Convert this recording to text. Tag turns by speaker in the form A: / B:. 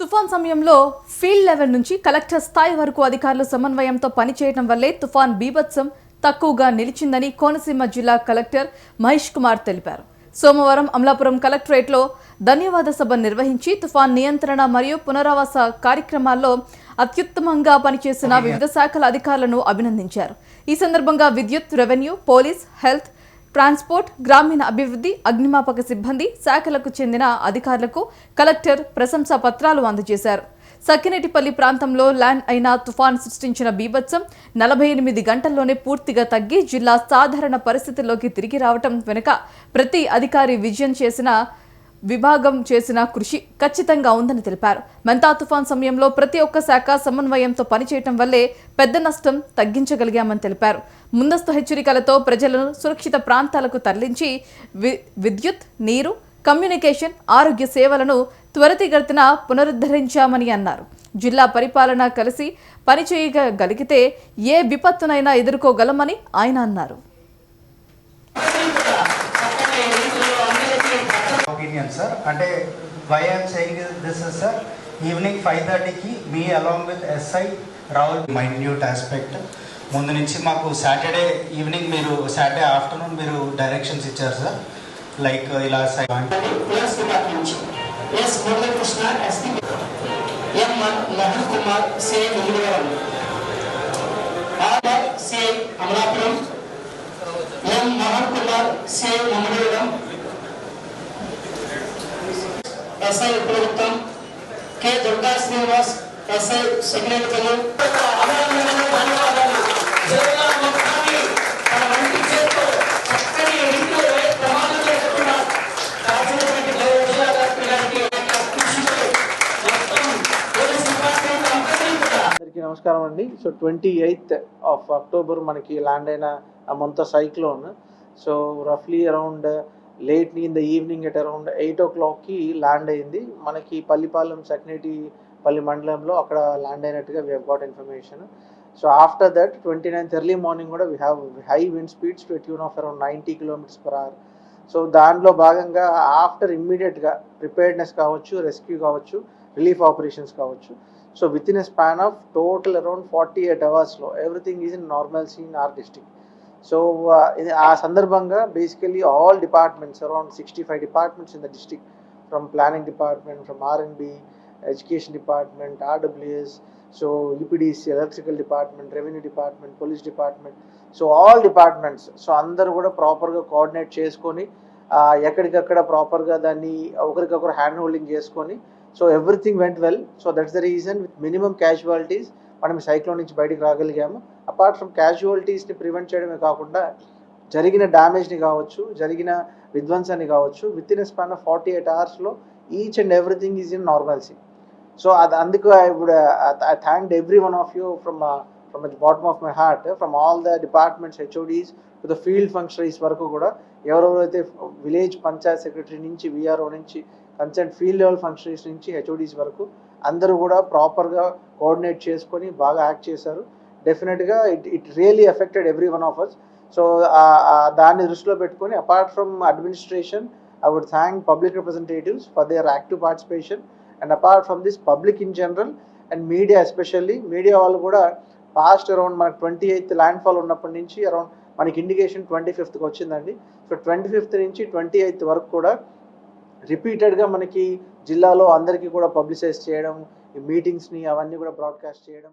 A: తుఫాన్ సమయంలో field level నుంచి కలెక్టర్ స్థాయి వరకు అధికారులు సమన్వయంతో పనిచేయడం వల్లే తుఫాన్ బీభత్సం తక్కువగా నిలిచిందని కోనసీమ జిల్లా కలెక్టర్ మహేష్ కుమార్ తెలిపారు. సోమవారం అమలాపురం కలెక్టరేట్లో ధన్యవాద సభ నిర్వహించి తుఫాన్ నియంత్రణ మరియు పునరావాస కార్యక్రమాల్లో అత్యుత్తమంగా పనిచేసిన వివిధ శాఖల అధికారులను అభినందించారు. ఈ సందర్భంగా విద్యుత్ రెవెన్యూ పోలీస్ హెల్త్ ట్రాన్స్పోర్ట్ గ్రామీణ అభివృద్ధి అగ్నిమాపక సిబ్బంది శాఖలకు చెందిన అధికారులకు కలెక్టర్ ప్రశంసా పత్రాలు అందజేశారు. సకినేటిపల్లి ప్రాంతంలో ల్యాండ్ అయిన తుఫాన్ సృష్టించిన బీభత్సం నలభై ఎనిమిది గంటల్లోనే పూర్తిగా తగ్గి జిల్లా సాధారణ పరిస్థితుల్లోకి తిరిగి రావటం వెనుక ప్రతి అధికారి విజయం చేసిన విభాగం చేసిన కృషి ఖచ్చితంగా ఉందని తెలిపారు. మెంతా తుఫాన్ సమయంలో ప్రతి ఒక్క శాఖ సమన్వయంతో పనిచేయటం వల్లే పెద్ద నష్టం తగ్గించగలిగామని తెలిపారు. ముందస్తు హెచ్చరికలతో ప్రజలను సురక్షిత ప్రాంతాలకు తరలించి వి- విద్యుత్ నీరు కమ్యూనికేషన్ ఆరోగ్య సేవలను త్వరితగతిన పునరుద్ధరించామని అన్నారు. జిల్లా పరిపాలన కలిసి పనిచేయగలిగితే ఏ విపత్తునైనా ఎదుర్కోగలమని ఆయన అన్నారు.
B: ఒపీనియన్ సార్ అంటే why I'm saying this is sir evening five థర్టీకి మీ along with SI Rahul minute aspect ముందు నుంచి మాకు సాటర్డే ఈవినింగ్ మీరు సాటర్డే ఆఫ్టర్నూన్ మీరు డైరెక్షన్స్ ఇచ్చారు సార్ లైక్ ఇలా సై
C: plus department S Muralikrishna SP M Mohan Kumar C Munduvaram R C Amalapuram M Mohan Kumar C Munduvaram SI ప్రభుత్వం K Durga Srinivas SI secretary
D: నమస్కారం అండి. So twenty eighth of October మనకి land అయిన ఆ Montha cyclone so రఫ్లీ around late in the evening at around eight ఓ క్లాక్కి land అయింది. మనకి పల్లిపాలెం సెక్నేటి పల్లి మండలంలో అక్కడ ల్యాండ్ అయినట్టుగా we got information so after that twenty ninth early morning కూడా we have high wind speeds to tune of around ninety kilometres per hour so దాంట్లో భాగంగా ఆఫ్టర్ ఇమ్మీడియట్గా ప్రిపేర్డ్నెస్ కావచ్చు రెస్క్యూ కావచ్చు రిలీఫ్ ఆపరేషన్స్ కావచ్చు. So with in a span of total around forty eight అవర్స్లో everything is in normal scene our district so ఇది ఆ సందర్భంగా basically all departments around sixty five departments in the district from planning department from R and B education department RWS so UPDC electrical department revenue department police department so all departments so అందరూ కూడా ప్రాపర్గా coordinate చేసుకొని ఎక్కడికక్కడ ప్రాపర్గా దాన్ని ఒకరికొకరు hand holding చేసుకొని so everything went well so that's the reason with minimum casualties మనం సైక్లోన్ నుంచి బయటికి రాగలిగాము. అపార్ట్ ఫ్రమ్ క్యాజువాలిటీస్ని ప్రివెంట్ చేయడమే కాకుండా జరిగిన డ్యామేజ్ని కావచ్చు జరిగిన విధ్వంసాన్ని కావచ్చు with in span of forty eight అవర్స్లో each and everything is in normalcy so అది అందుకు I would I thank every one of you from from the bottom of my heart from all the departments HODs to the field functionaries వరకు కూడా ఎవరెవరైతే village panchayat secretary నుంచి VRO నుంచి concern field level functionaries నుంచి HODs వరకు అందరూ కూడా ప్రాపర్గా కోఆర్డినేట్ చేసుకొని బాగా యాక్ట్ చేశారు. డెఫినెట్గా it it really affected every one of us so దాన్ని దృష్టిలో పెట్టుకొని apart from administration I would thank public representatives for their active participation and apart from this public in general and media especially media వాళ్ళు కూడా past around మనకు twenty eighth landfall ఉన్నప్పటి నుంచి around మనకి indication twenty ఫిఫ్త్కి వచ్చిందండి. So twenty fifth నుంచి twenty eighth వరకు కూడా రిపీటెడ్గా మనకి జిల్లాలో అందరికీ కూడా పబ్లిసైజ్ చేయడం ఈ మీటింగ్స్ని అవన్నీ కూడా బ్రాడ్కాస్ట్ చేయడం.